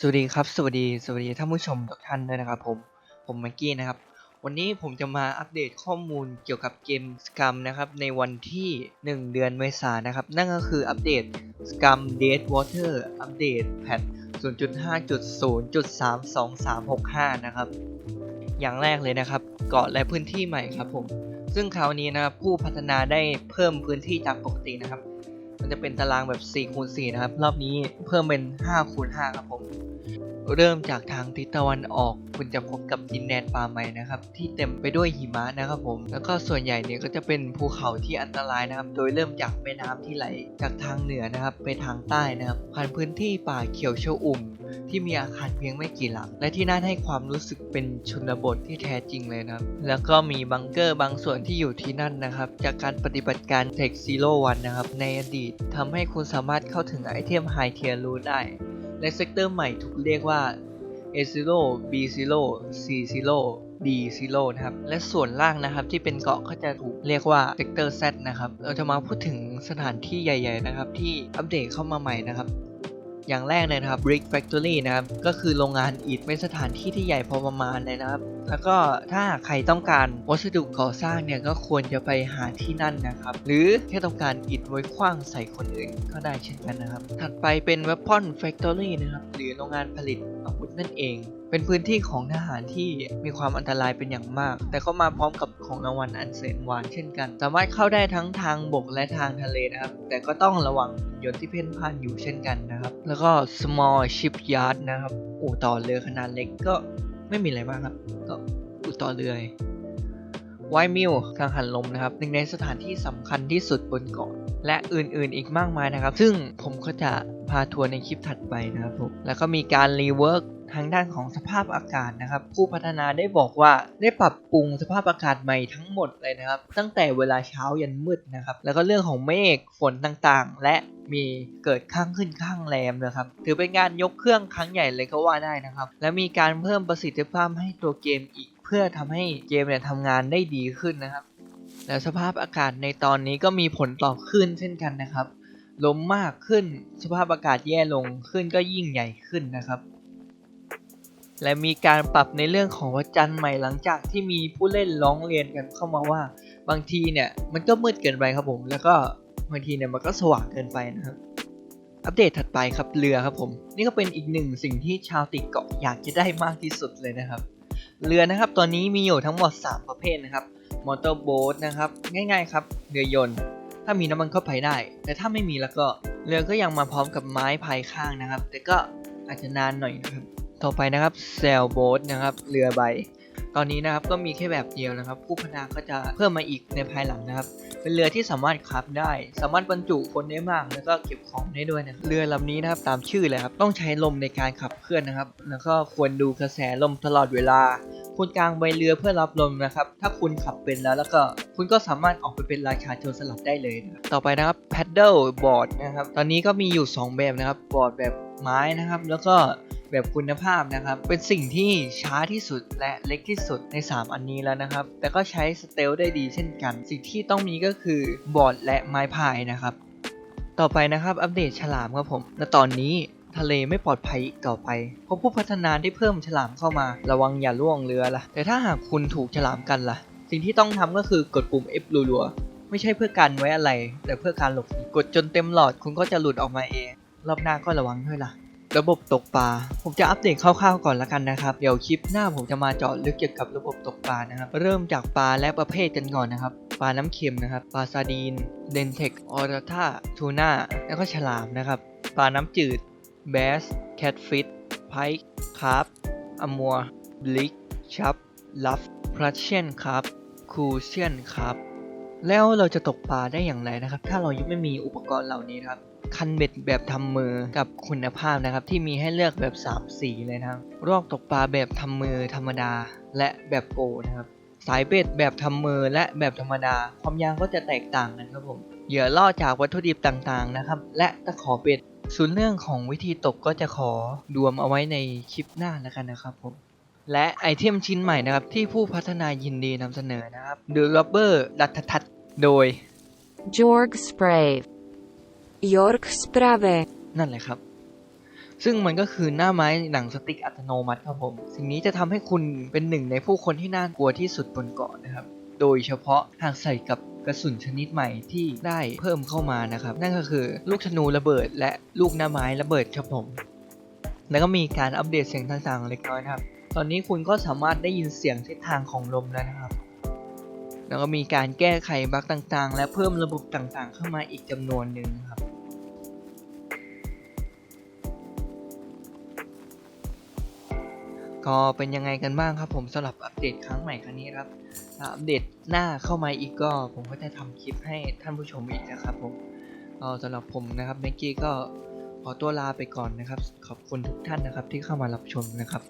สวัสดีครับ สวัสดีสวัสดีท่านผู้ชมทุกท่านด้วยนะครับผมผมม็กกี้นะครับ วันนี้ผมจะมาอัปเดตข้อมูลเกี่ยวกับเกมสกัมนะครับ ในวันที่ 1 เดือนเมษายนนะครับ นั่นก็คืออัปเดตสกัม Dead Water อัปเดตแพท0.5.0.32365 นะครับ อย่างแรกเลยนะครับ เกาะและพื้นที่ใหม่ครับผม ซึ่งคราวนี้นะครับผู้พัฒนาได้เพิ่มพื้นที่จากปกตินะครับ มันจะเป็นตารางแบบ4คูณ4นะครับ รอบนี้เพิ่มเป็น5คูณ5ครับผม เริ่มจากทางทิศตะวันออก คุณจะพบกับดินแดนป่าใหม่นะครับ ที่เต็มไปด้วยหิมะนะครับผม แล้วก็ส่วนใหญ่เนี่ยก็จะเป็นภูเขาที่อันตรายนะครับ โดยเริ่มจากแม่น้ำที่ไหลจากทางเหนือนะครับ ไปทางใต้นะครับ ผ่านพื้นที่ป่าเขียวชอุ่ม ที่มีอาคารเพียงไม่กี่หลัง และที่น่าให้ความรู้สึกเป็นชนบทที่แท้จริงเลยนะครับ แล้วก็มีบังเกอร์บางส่วนที่อยู่ที่นั่นนะครับ จากการปฏิบัติการ Tech Zero One นะครับ ในอดีตทำให้คุณสามารถเข้าถึงไอเทม High Tier Loot ได้ และเซกเตอร์ใหม่ถูกเรียกว่า A0 B0 C0 D0 นะครับ และส่วนล่างนะครับที่เป็นเกาะก็จะถูกเรียกว่าเซกเตอร์ Z นะครับ เราจะมาพูดถึงสถานที่ใหญ่ ๆ นะครับ ที่อัปเดตเข้ามาใหม่นะครับ อย่างแรกเลยนะครับ Brick Factory นะครับ ก็คือโรงงานอิฐเป็นสถานที่ที่ใหญ่พอประมาณเลยนะครับ แล้วก็ถ้าใครต้องการวัสดุก่อสร้างเนี่ยก็ควรจะไปหาที่นั่นนะครับ หรือแค่ต้องการอิฐไว้คว้างใส่คนอื่นก็ได้เช่นกันนะครับ ถัดไปเป็น Weapon Factory นะครับ หรือโรงงานผลิตอา นั่นเอง เป็นพื้นที่ของทหารที่มีความอันตรายเป็นอย่างมาก แต่ก็มาพร้อมกับของรางวัลอันแสนหวานเช่นกัน สามารถเข้าได้ทั้งทางบกและทางทะเลนะครับ แต่ก็ต้องระวังยนต์ที่เพ่นพ่านอยู่เช่นกันนะครับ แล้วก็ small shipyard นะครับ อู่ต่อเรือขนาดเล็กก็ไม่มีอะไรมากครับ ก็อู่ต่อเรือไวมิลกังหันลมนะครับหนึ่งในสถานที่สำคัญที่สุดบนเกาะและอื่นๆอีกมากมายนะครับ ซึ่งผมก็จะพาทัวร์ในคลิปถัดไปนะครับผมแล้วก็มีการรีเวิร์ก ทางด้านของสภาพอากาศนะครับ ผู้พัฒนาได้บอกว่าได้ปรับปรุงสภาพอากาศใหม่ทั้งหมดเลยนะครับ ตั้งแต่เวลาเช้ายันมืดนะครับ แล้วก็เรื่องของเมฆฝนต่างๆ และมีเกิดข้างขึ้นข้างแรมนะครับ ถือเป็นการยกเครื่องครั้งใหญ่เลยก็ว่าได้นะครับ และมีการเพิ่มประสิทธิภาพให้ตัวเกมอีก เพื่อทำให้เกมเนี่ยทำงานได้ดีขึ้นนะครับ แล้วสภาพอากาศในตอนนี้ก็มีผลต่อคลื่นเช่นกันนะครับลมมากขึ้นสภาพอากาศแย่ลงขึ้นก็ยิ่งใหญ่ขึ้นนะครับ และมีการปรับในเรื่องของวัจันทร์ใหม่หลังจากที่มีผู้เล่นร้องเรียนกันเข้ามาว่า บางทีเนี่ยมันก็มืดเกินไปครับผม แล้วก็บางทีเนี่ยมันก็สว่างเกินไปนะครับ อัปเดตถัดไปครับเรือครับผม นี่ก็เป็นอีกหนึ่งสิ่งที่ชาวติดเกาะอยากจะได้มากที่สุดเลยนะครับ เรือนะครับตอนนี้มีอยู่ทั้งหมด 3 ประเภทนะครับมอเตอร์โบ๊ทนะครับง่ายๆครับเรือยนต์ ถ้ามีน้ำมันก็พายได้ แต่ถ้าไม่มีแล้วก็เรือก็ยังมาพร้อมกับไม้พายข้างนะครับ แต่ก็อาจจะนานหน่อยนะครับ ต่อไปนะครับเซลโบ๊ทนะครับเรือใบ ตอนนี้นะครับก็มีแค่แบบเดียวนะครับ ผู้พัฒนาก็จะเพิ่มมาอีกในภายหลังนะครับ เป็นเรือที่สามารถขับได้ สามารถบรรจุคนได้มาก แล้วก็เก็บของได้ด้วยนะเรือลำนี้นะครับตามชื่อเลยครับต้องใช้ลมในการขับเคลื่อนนะครับ แล้วก็ควรดูกระแสลมตลอดเวลาคุณกลางใบเรือเพื่อรับลมนะครับ ถ้าคุณขับเป็นแล้วแล้วก็คุณก็สามารถออกไปเป็นราชาโจรสลัดได้เลยนะต่อไปนะครับ paddle board นะครับ ตอนนี้ก็มีอยู่ 2 แบบนะครับ บอร์ดแบบไม้นะครับ แล้วก็ แบบคุณภาพนะครับ เป็นสิ่งที่ช้าที่สุดและเล็กที่สุดใน 3 อันนี้แล้วนะครับ แต่ก็ใช้สเตลได้ดีเช่นกัน สิ่งที่ต้องมีก็คือบอร์ดและไม้พายนะครับ ต่อไปนะครับอัปเดตฉลามครับผมณตอนนี้ทะเลไม่ปลอดภัยอีกต่อไป เพราะผู้พัฒนาได้เพิ่มฉลามเข้ามา ระวังอย่าล่วงเรือล่ะ แต่ถ้าหากคุณถูกฉลามกันล่ะ สิ่งที่ต้องทำก็คือกดปุ่ม F รัวๆ ไม่ใช่เพื่อการไว้อะไร แต่เพื่อการหลบหนีกดจนเต็มหลอดคุณก็จะหลุดออกมาเอง รอบหน้าก็ระวังด้วยล่ะ ระบบตกปลา ผมจะอัปเดตคร่าวๆก่อนละกันนะครับ เดี๋ยวคลิปหน้าผมจะมาเจาะลึกเกี่ยวกับระบบตกปลานะครับ เริ่มจากปลาและประเภทกันก่อนนะครับ ปลาน้ำเค็มนะครับ ปลาซาดีน เดนเทคออร์ท่าทูน่า แล้วก็ฉลามนะครับ ปลาน้ำจืด แบส แคทฟิช ไพค์คาร์ปอมัวบลิก ชับ ลัฟพรัชเชียนคร์ปคูเชียนคร์ปแล้วเราจะตกปลาได้อย่างไรนะครับ ถ้าเรายังไม่มีอุปกรณ์เหล่านี้ครับ คันเบ็ดแบบทำมือกับคุณภาพนะครับ ที่มีให้เลือกแบบ 3 สีเลยนะครับรอกตกปลาแบบทำมือธรรมดาและแบบโปรนะครับ สายเบ็ดแบบทำมือและแบบธรรมดา ความยาวก็จะแตกต่างกันครับผมเหยื่อล่อจากวัตถุดิบต่างๆนะครับ และตะขอเบ็ดส่วนเรื่องของวิธีตกก็จะขอรวมเอาไว้ในคลิปหน้าแล้วกันนะครับผมและไอเทมชิ้นใหม่นะครับ ที่ผู้พัฒนายินดีนำเสนอนะครับ The Rubber ดัตทัดโดย Jorg Spray. York Sprave. นั่นแหละครับ ซึ่งมันก็คือหน้าไม้หนังสติ๊กอัตโนมัติครับผม สิ่งนี้จะทำให้คุณเป็นหนึ่งในผู้คนที่น่ากลัวที่สุดบนเกาะนะครับ โดยเฉพาะหากใส่กับกระสุนชนิดใหม่ที่ได้เพิ่มเข้ามานะครับ นั่นก็คือลูกธนูระเบิด และลูกหน้าไม้ระเบิดครับผม แล้วก็มีการอัปเดตเสียงต่างๆ เล็กน้อยนะครับ ตอนนี้คุณก็สามารถได้ยินเสียงทิศทางของลมแล้วนะครับ แล้วก็มีการแก้ไขบั๊กต่างๆ และเพิ่มระบบต่างๆ เข้ามาอีกจำนวนหนึ่งครับ ก็เป็นยังไงกันบ้างครับผมสำหรับอัปเดตครั้งใหม่ครั้งนี้ครับอัปเดตหน้าเข้ามาอีกก็ผมก็จะทำคลิปให้ท่านผู้ชมอีกนะครับผมก็สำหรับผมนะครับเมกกี้ก็ขอตัวลาไปก่อนนะครับ ขอบคุณทุกท่านนะครับที่เข้ามารับชมนะครับ